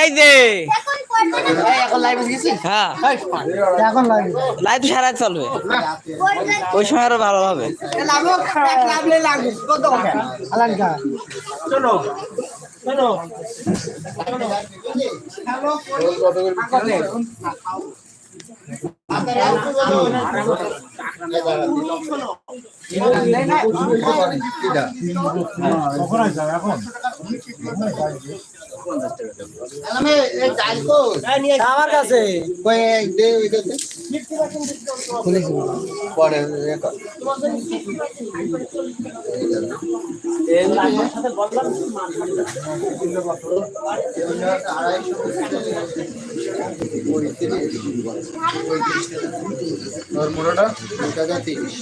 এই যে। এখন লাইভ হ্যাঁ এখন লাইভ লাইভ সারা চলবে। ওই সময় আরও ভালো হবে। চলো চলো আমার কাছে। হাজার তিরিশ।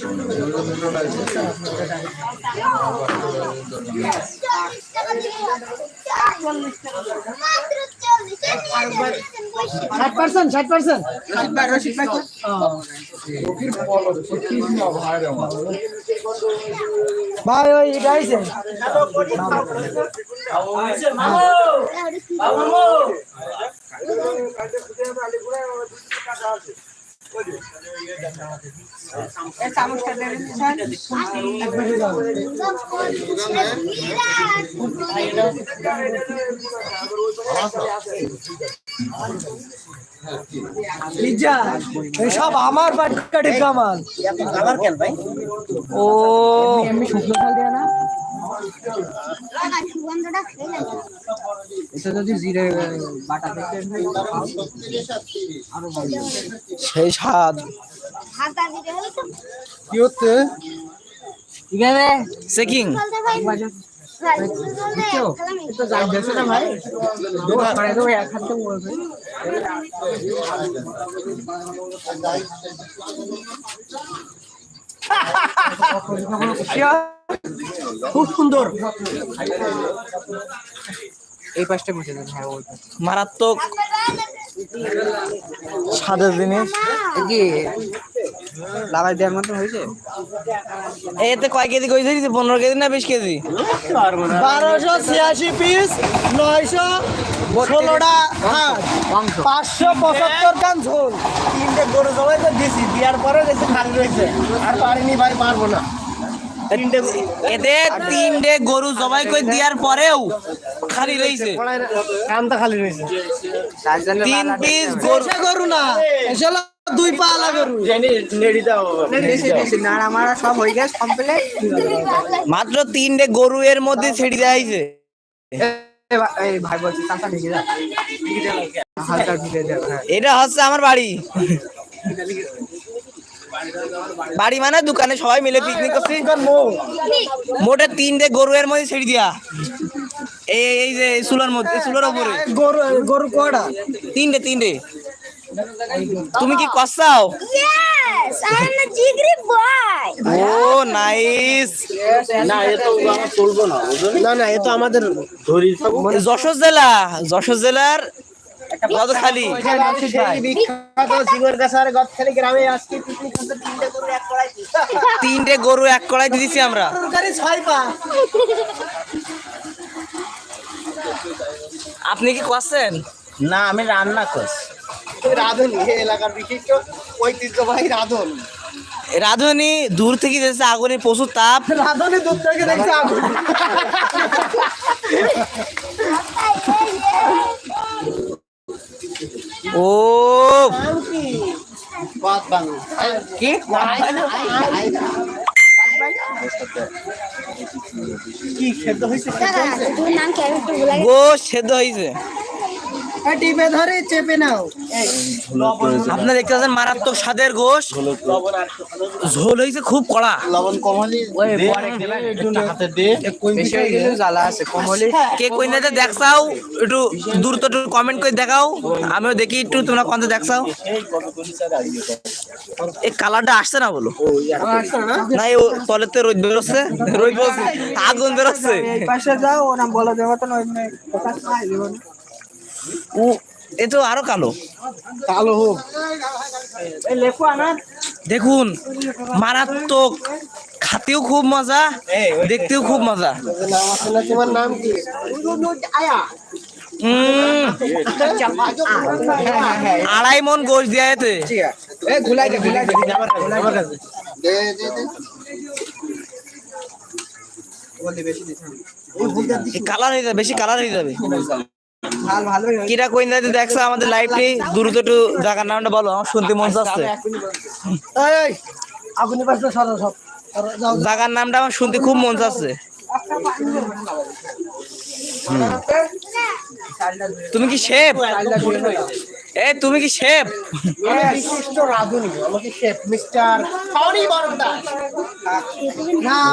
মুড়োটা আছে? ষাট পার্সেন্ট ষাট পার্সেন্ট ভাই ওই এটা আইছে। লিজা সব আমার বাটকাটি কামাল আবার কেন ভাই? ও। এমনি শুকনো ফল দেয়া না এটা যদি জিরে বাটা থেকে সেই স্বাদ। কি হচ্ছে? চেকিং বলবে। খুব সুন্দর। এই পাশটা বসে দেন হ্যাঁ ওই মারাত্মক স্বাদের জিনিস। কি লাভাই দেওয়ার মতো হয়েছে? এতে কয় কেজি কইছে পনেরো কেজি না বিশ কেজি? বারোশো ছিয়াশি পিস নয়শো ষোলোটা পাঁচশো পঁচাত্তর গ্রাম ঝোল। তিনটে গরু জবাই তো দিছি দেওয়ার পরে গেছে খালি রয়েছে। আর পারিনি ভাই পারব না। এতে তিনটে গরু জবাই করে দেওয়ার পরেও খালি রয়েছে। কামটা খালি রয়েছে। তিন পিস গরু না। দুই পালা গরু। নেড়ি দাও না আমার সব হয়ে গেছে কমপ্লিট মাত্র তিনটে গরু এর মধ্যে ছেড়ে দেওয়া ভাই বলছি টাকা ঢেকে যা হালকা ঢুকে যা হ্যাঁ। এটা হচ্ছে আমার বাড়ি। বাড়ি মানে দোকানে সবাই মিলে পিকনিক করছি। মোটে তিনটে গরু এর মধ্যে ছেড়ে দিয়া। এই এই যে চুলার মধ্যে চুলার উপরে। গরু গরু কয়টা? তিনটে তিনটে। তুমি কি কষাও ইয়েস আই এম আ জিগরি বয় ও নাইস না এ তো আমার চলবো না না না এ তো আমাদের ধরি যশোর জেলা যশোর জেলার গদখালি তিনটে গরু এক কড়াই দিয়েছি আমরা। আপনি কি করছেন না আমি রান্না করছি। রাধুনি এলাকার বিশিষ্ট ঐতিহ্যবাহী রাধন। রাধুনি দূর থেকে দেখছে আগুনে প্রচুর তাপ। রাধনে দুধ থেকে দেখছি আগুন। ও। কি? গোশ সেদ্ধ হয়েছে। টিপে ধরে চেপে নাও। আপনারা দেখতে পাচ্ছেন মারাত্মক স্বাদের গোশ। ঝোল হয়েছে খুব কড়া। লবণ জ্বালা আছে কমলি কে কই না দেখছাও একটু দূর তো একটু কমেন্ট করে দেখাও। আমিও দেখি একটু তোমরা কোনটা দেখছাও এই কালারটা আসছে না বলো? না এই তলেতে রোদ বেরোচ্ছে। রোদ বেরোচ্ছে। আগুন বেরোচ্ছে। পাশে যাও ও বলা যাবে তো নয় কথা খাই দেবো না ও এ তো আরও কালো। কালো হোক। এই লেখো আনা। দেখুন মারাত্মক। খাতেও খুব মজা দেখতেও খুব মজা। তোমার নাম কি আড়াই মন গোশ দেয়া কালার হয়ে যাবে বেশি কালার হয়ে যাবে। কিরা কইন যাইতে দেখছ আমাদের লাইভটি দ্রুত একটু জায়গার নামটা বলো আমার শুনতে মন চাচ্ছে। এই পাশে সরো সব জায়গার নামটা আমার শুনতে খুব মন চাচ্ছে। তুমি কি শেফ? এ তুমি কি শেফ? আমি বিশিষ্ট রাঁধুনি আমাকে chef mister sorry Bardas.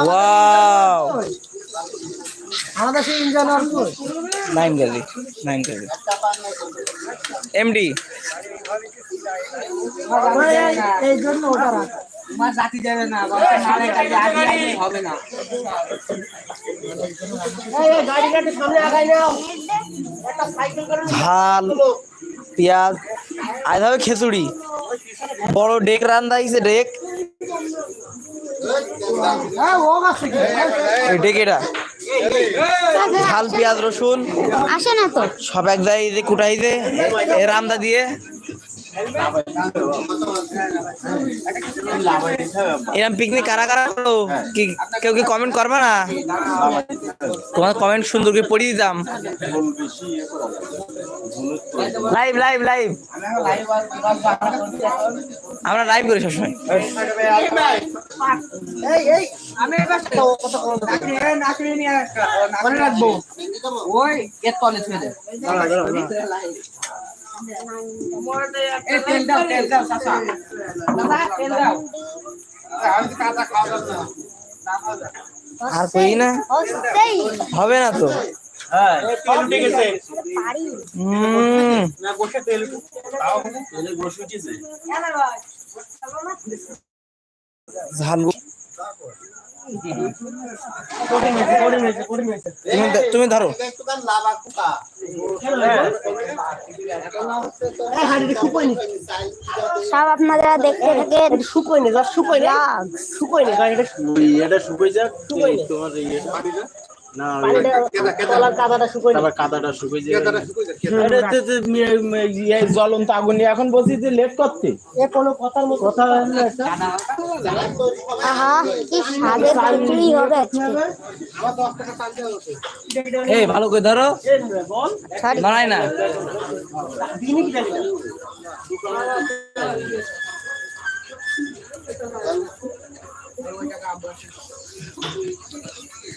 Wow. আমাদের সেই ইঞ্জিনিয়ার নাইন কেজি এমডি। এই জন্য ওটা রাখ। মাছ জাতি যাবে না বাবা নালে কাজে আগে আগে হবে না। এই এই গাড়ি গাড়ি সামনে আগাই নাও। একটা সাইকেল করে ঝাল পেঁয়াজ আজ হবে খিচুড়ি। বড় ডেক রান্দা হয়েছে ডেক। হ্যাঁ ডেক এটা। ঝাল পেঁয়াজ রসুন। আসে না তো। সব এক দায় যে কুটাইছে এর আমদা দিয়ে। এরম পিকনিক কারা কারা করো কি কেউ কি কমেন্ট করবে না? তোমার কমেন্ট সুন্দর করে পড়িয়ে দিতাম। লাইভ লাইভ লাইভ আমরা লাইভ করি সবসময়। মনে আর কই না? হবে না তো। তুমি ধ- তুমি ধরো। সব আপনারা দেখতে থাকেন। শুকোয় নি যা শুকোয় নি শুকোয় নি গাড়িটা এটা শুকিয়ে যাক তোমার জ্বলন্ত আগুন নিয়ে। এখন বলছি যে লেট করতে। এ কোনো কথার মতো কথা এই ভালো করে ধরো। না।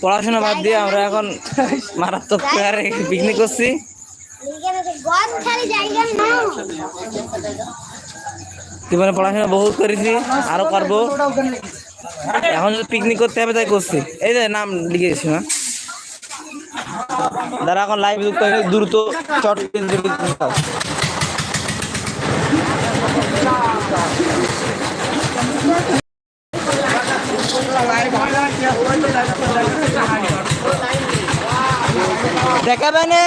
পড়াশোনা বাদ দিয়ে আমরা এখন মারাত্মক পিকনিক করছি। জীবনে পড়াশোনা বহুত করেছি, আরও করব। এখন যদি পিকনিক করতে হবে তাই করছি। এই যে নাম লিখেছি না। যারা এখন লাইভ যুক্ত দ্রুত চট দেখাবে না?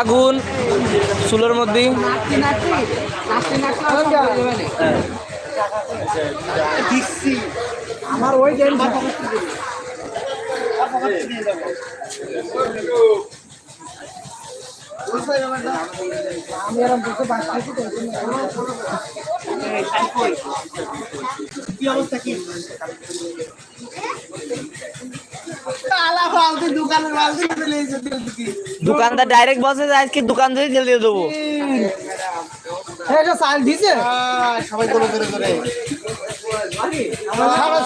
আগুন চুলোর মধ্যে। আমার ওই আমি এরকম তো কি অবস্থা কি দোকানদার ডাইরেক্ট বসে আজকে দোকান থেকে জেল দিয়ে দেবো। এই যে চাল দিছে সবাই করে করে করে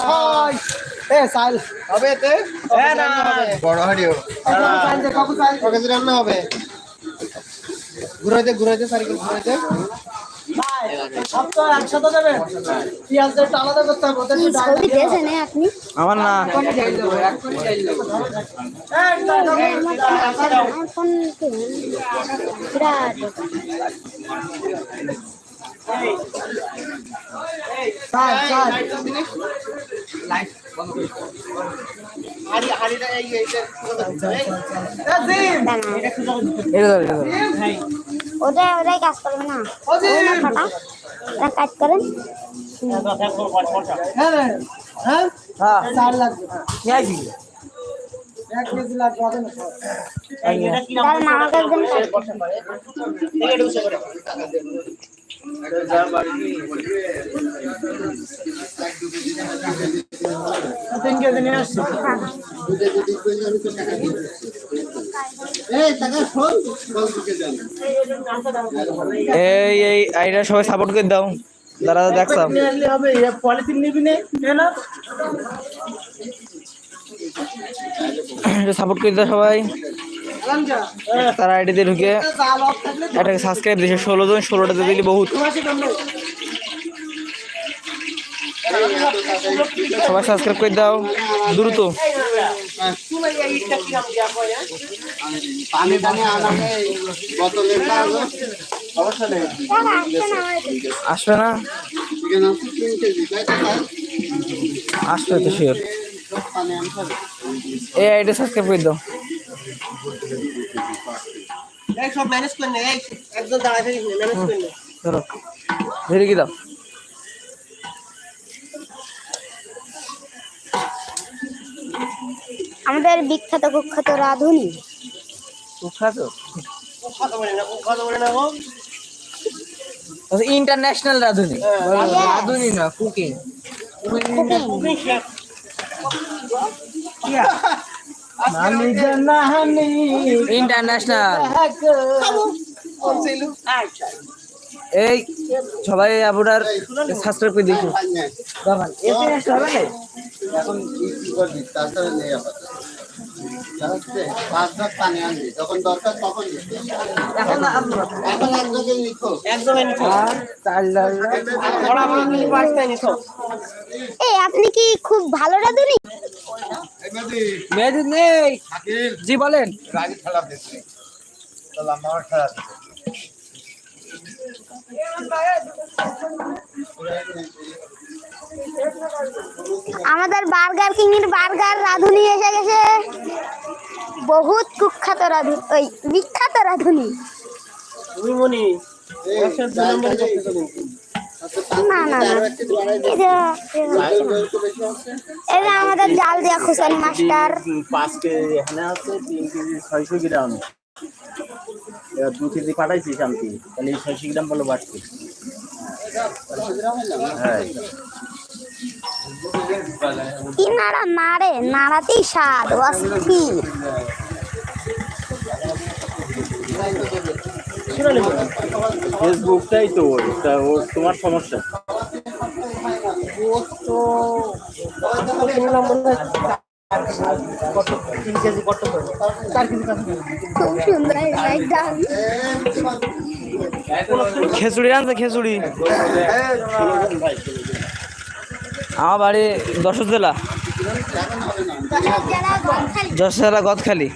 ছয় এ চাল হবে এতে? বড় হাড়িও দে কাকু চাল দে। কবে রান্না হবে? ঘুরাইতে ঘুরাইতে সাইকেল ঘুরাইতে আমার না। আমার ধর ওটাই কাজ করবে না। কাজ করেন হ্যাঁ রে, চার লাগবে নিয়ে আসি এক কেজি লাগবে হবে না তাহলে মামাকে এই এই সবাই সাপোর্ট করে দাও। দাঁড়া দেখতাম। পলিথিন নিবি না সাপোর্ট করে দাও সবাই। তারা আইডিতে ঢুকে এটাকে সাবস্ক্রাইব দিয়েছে ষোলো জন ষোলোটাতে দিলে বহুত সবাই সাবস্ক্রাইব করে দাও, দ্রুত আসবে না? আসবে তো শিওর। এই আইডি সাবস্ক্রাইব করে দাও এই সব ম্যানেজ করে নে এই একদম দাঁড়ায় থাকিস ম্যানেজ করে নে। ধরো। ধরে কি দাও? আমাদের বিখ্যাত কুখ্যাত রাধুনি। সুখ্যাত কত বলে না কত বলে না গো ইন্টারন্যাশনাল রাঁধুনি। রাঁধুনি। না কুকিং। জানানি ইন্টারন্যাশনাল। এই সবাই আপনার সাবস্ক্রাইব করে পানি নেই। এখন আপনি কি খুব ভালো রাধুনি? মেয়েদের নেই। জি বলেন। গাড়ি আমাদের বার্গার কিং এর বার্গার রাধুনি এসে গেছে। বহুত কুখ্যাত রাধু ওই বিখ্যাত রাধুনি। না না না। আমাদের জাল মাস্টার। পাঁচ কেজি এখানে আছে তিন কেজি ছয়শো গ্রাম। এবার দু কেজি পাঠাইছি শান্তি। তাহলে ছয়শো গ্রাম বলে বাড়ছে হ্যাঁ। কি নাড়া নাড়ে নাড়াতেই স্বাদ অস্থির। ফেসবুকটাই তো ওর তোমার সমস্যা? খেচুড়ি আনছে খেচুড়ি আমার বাড়ি দশ জেলা। দশ জেলা গদখালি।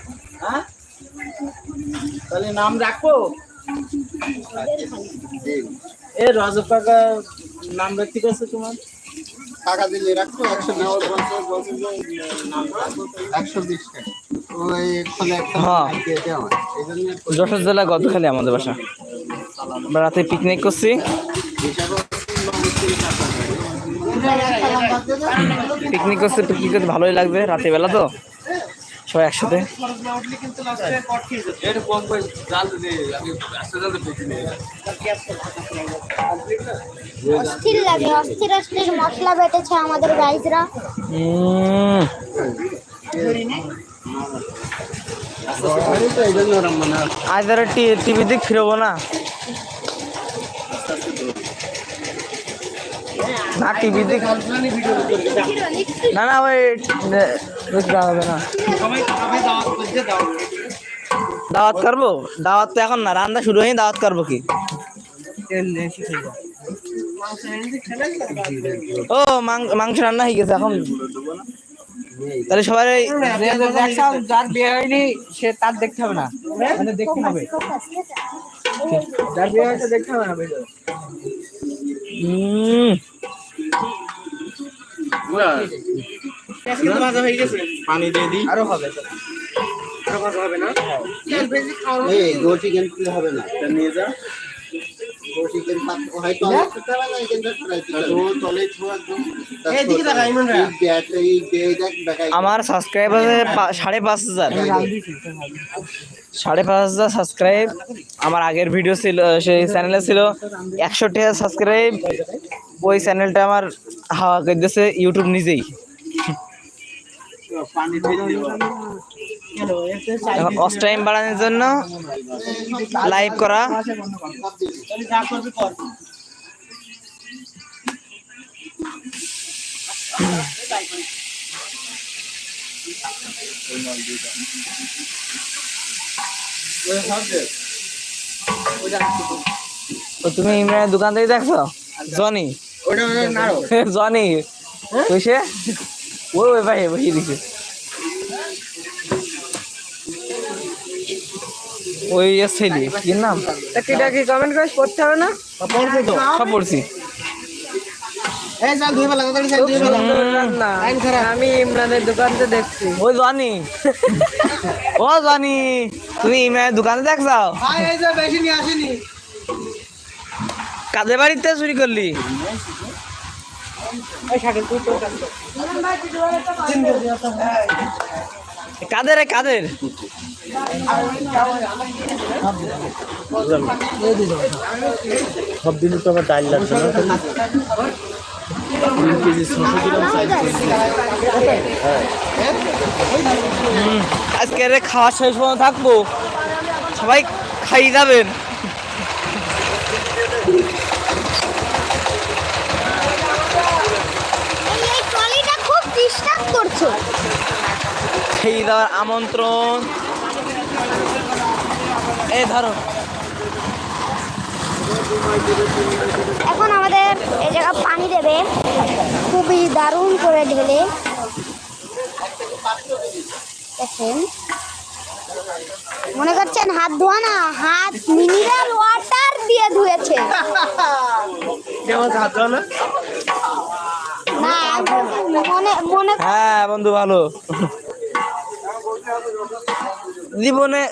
তাহলে নাম রাখব। এ রজব কাকা নাম রাখতে গেছে তোমার? টাকা দিলে রাখতো একশো নেওয়ার পঞ্চাশ বছর একশো বিশ টাকা। ওই ফলে একটা হ্যাঁ। এই জন্য যশোর জেলা গদখালি আমাদের বাসা। আমরা রাতে পিকনিক করছি। পিকনিক করতে পিকনিক করতে ভালোই লাগবে রাতে বেলা তো। সবাই একসাথে। অস্থির লাগে অস্থির অস্থির মশলা বেটেছে আমাদের গাইজরা। আজ আর টিভি দিক ফিরবো না। না টিভি না না, ওই হবে না। দাওয়াত করব? দাওয়াত তো এখন না, রান্না শুরু হয়নি, দাওয়াত করব কি? ও মাংস রান্না হয়ে গেছে এখন। তাহলে সবাই যার বিয়ে হয়নি সে তার দেখতে হবে না দেখতে হবে যার বিয়ে হয়েছে দেখতে হবে না পানি দিয়ে দিই। আরও হবে আরও ভাজা হবে না? এই গো চিকেন হবে না। নিয়ে যা। গো চিকেন হয়তো অনেক খেতে হবে না এখানটা ছড়াইতে তো তলে ছোঁয়া একদম। এইদিকে দেখা ইমন রা এই এই দেখ দেখাই আমার সাবস্ক্রাইবার সাড়ে পাঁচ হাজার। সাড়ে পাঁচ হাজার সাবস্ক্রাইব আমার আগের ভিডিও ছিল সেই চ্যানেলে ছিল। একশোটি সাবস্ক্রাইব ওই চ্যানেলটা আমার হাওয়া করে ইউটিউব নিজেই। অস টাইম বাড়ানোর জন্য লাইভ করা। তুমি ইমরানের দোকান থেকে দেখছ? জনি? জনি। বুঝছে ওই ওই ভাই বসিয়ে দিছে। ওই ছেলে কি নাম? এটা কি কমেন্ট করে করতে হবে না? পড়ছে তো। সব পড়ছি। আমি ইমরানের দোকানতে দেখছি। ওই জনি। ও জনি তুমি ইমরানের দোকানে দেখছ? ভাই এই যে বেশি নিয়ে আসেনি। কাদের বাড়িতে চুরি করলি? কাদের কাদের? সব দিন তো আমার ডাল লাগছে না? তিন কেজি ছশো গ্রাম আজকে খাওয়া শেষ পর্যন্ত থাকব। সবাই খাই যাবেন এই এই ট্রলিটা খুব ডিস্টার্ব করছে খেয়ে দেওয়ার আমন্ত্রণ। এ ধরো। এখন আমাদের এই জায়গা পানি দেবে। খুবই দারুণ করে ঢেলে। দেখেন। মনে করছেন হাত ধোয়া না? হাত মিনারেল ওয়াটার দিয়ে ধুয়েছে। মনে মনে হ্যাঁ বন্ধু ভালো। জীবনে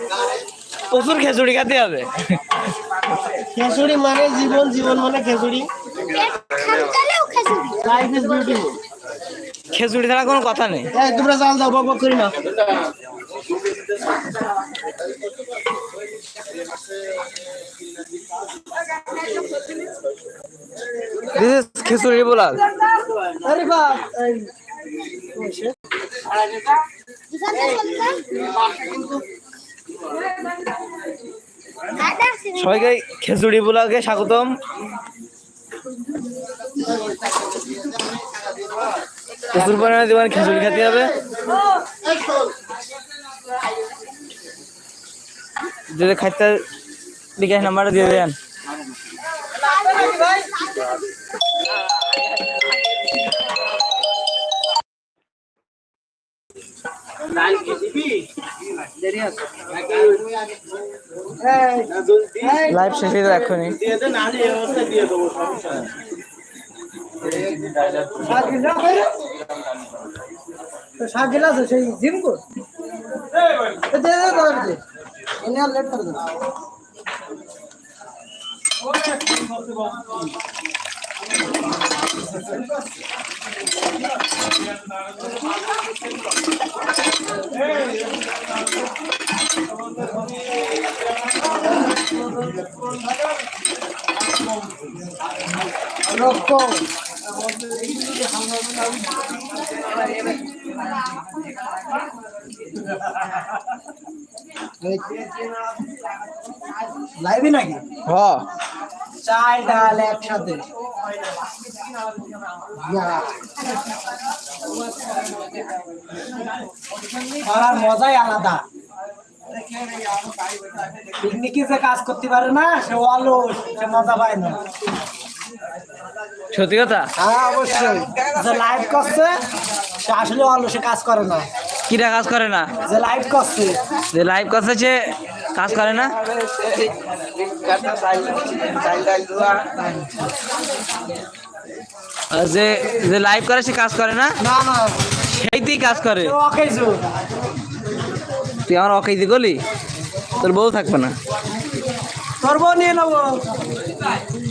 প্রচুর খেচুড়ি খেতে হবে। খেসুড়ি মানে জীবন জীবন মানে বিউটিফুল খেচুড়ি ছাড়া কোনো কথা নেই। তোমরা চাল দাও বক করি না। দিস ইজ খিচুড়ি আরে বাপ সবাইকে খিচুড়ি ব্লগে স্বাগতম। প্রচুর পরিমাণে জীবনে খিচুড়ি খেতে হবে। যদি খাইতে বিকাশ নাম্বারটা দিয়ে দেন। লাইভ শেষ হয়ে যাবে এক্ষুনি দিয়ে দে না এই অবস্থায় দিয়ে দেবো সমস্যা নেই শাক সেই রক্ত লাইভে নাকি? হ চাল ডাল একসাথে। মজাই আলাদা। পিকনিকে যে কাজ করতে পারে না সে অলস সে মজা পায় না। সত্যি কথা? হ্যাঁ অবশ্যই। যে লাইভ করছে সে আসলে অলস সে কাজ করে না। কিরা কাজ করে না? যে লাইভ করছে। যে লাইভ করছে সে কাজ করে না? যে যে লাইভ করে সে কাজ করে না? না না। সেইতেই কাজ করে। তুই আমার অকেজি গলি? তোর বউ থাকবে না। তোর বউ নিয়ে নেব।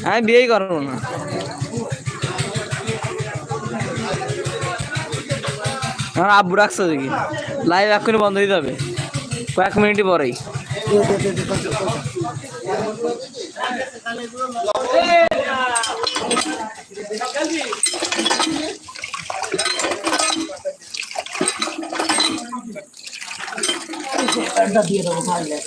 আমি বিয়েই করব না। আমার আব্বু রাখছো দেখি। লাইভ এক্ষুনি বন্ধ হয়ে যাবে। কয়েক মিনিট পরেই। জলটা দিয়ে দেবো তাহলে।